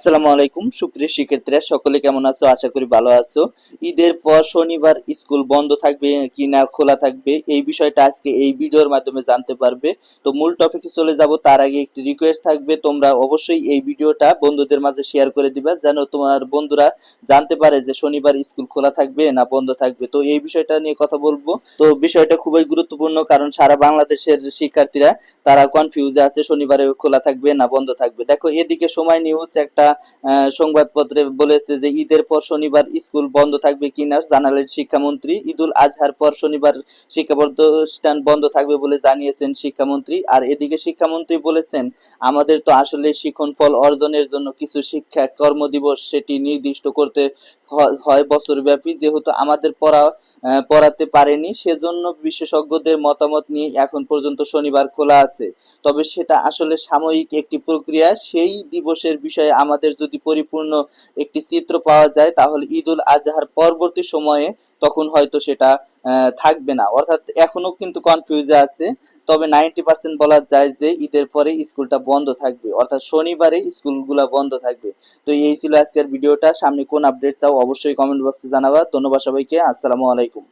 আসসালামু আলাইকুম। সুপ্রিয় শিক্ষার্থীরা, সকলে কেমন আছো? আশা করি ভালো আছো। ঈদের পর শনিবার স্কুল বন্ধ থাকবে কি না খোলা থাকবে, এই বিষয়টা আজকে এই ভিডিওর মাধ্যমে জানতে পারবে। তো মূল টপিকে চলে যাব, তার আগে একটি রিকোয়েস্ট থাকবে। তোমরা অবশ্যই এই ভিডিওটা বন্ধুদের মাঝে শেয়ার করে দিবা, যেন তোমার বন্ধুরা জানতে পারে যে শনিবার স্কুল খোলা থাকবে না বন্ধ থাকবে। তো এই বিষয়টা নিয়ে কথা বলব। তো বিষয়টা খুবই গুরুত্বপূর্ণ, কারণ সারা বাংলাদেশের শিক্ষার্থীরা, তারা কনফিউজে আছে, শনিবারে খোলা থাকবে না বন্ধ থাকবে। দেখো, এদিকে সময় নিউজ একটা সংবাদপত্রে বলেছে যে ঈদের পর শনিবার স্কুল বন্ধ থাকবে কিনা জানালেন শিক্ষামন্ত্রী। ঈদুল আজহার পর শনিবার শিক্ষা প্রতিষ্ঠান বন্ধ থাকবে বলে জানিয়েছেন শিক্ষামন্ত্রী। আর এদিকে শিক্ষামন্ত্রী বলেছেন, আমাদের তো আসলে শিক্ষণ ফল অর্জনের জন্য কিছু শিক্ষা কর্মদিবস সেটি নির্দিষ্ট করতে হয় বছরব্যাপী। যেহেতু আমাদের পড়া পড়াতে পারেনি, সেজন্য বিশেষজ্ঞদের মতামত নিয়ে এখন পর্যন্ত শনিবার খোলা আছে। তবে সেটা আসলে সাময়িক একটি প্রক্রিয়া। সেই দিবসের বিষয়ে আমাদের যদি পরিপূর্ণ একটি চিত্র পাওয়া যায়, তাহলে ঈদুল আজহার পরবর্তী সময়ে তখন হয়তো সেটা থাকবে না। অর্থাৎ এখনও কিন্তু কনফিউজে আছে। তবে নাইনটি পার্সেন্ট বলা যায় যে ঈদের পরে স্কুলটা বন্ধ থাকবে। অর্থাৎ শনিবারে স্কুলগুলা বন্ধ থাকবে। তো এই ছিল আজকের ভিডিওটা। সামনে কোন আপডেট চাও অবশ্যই কমেন্ট বক্সে জানাবা। ধন্যবাদ সবাইকে। আসসালামু আলাইকুম।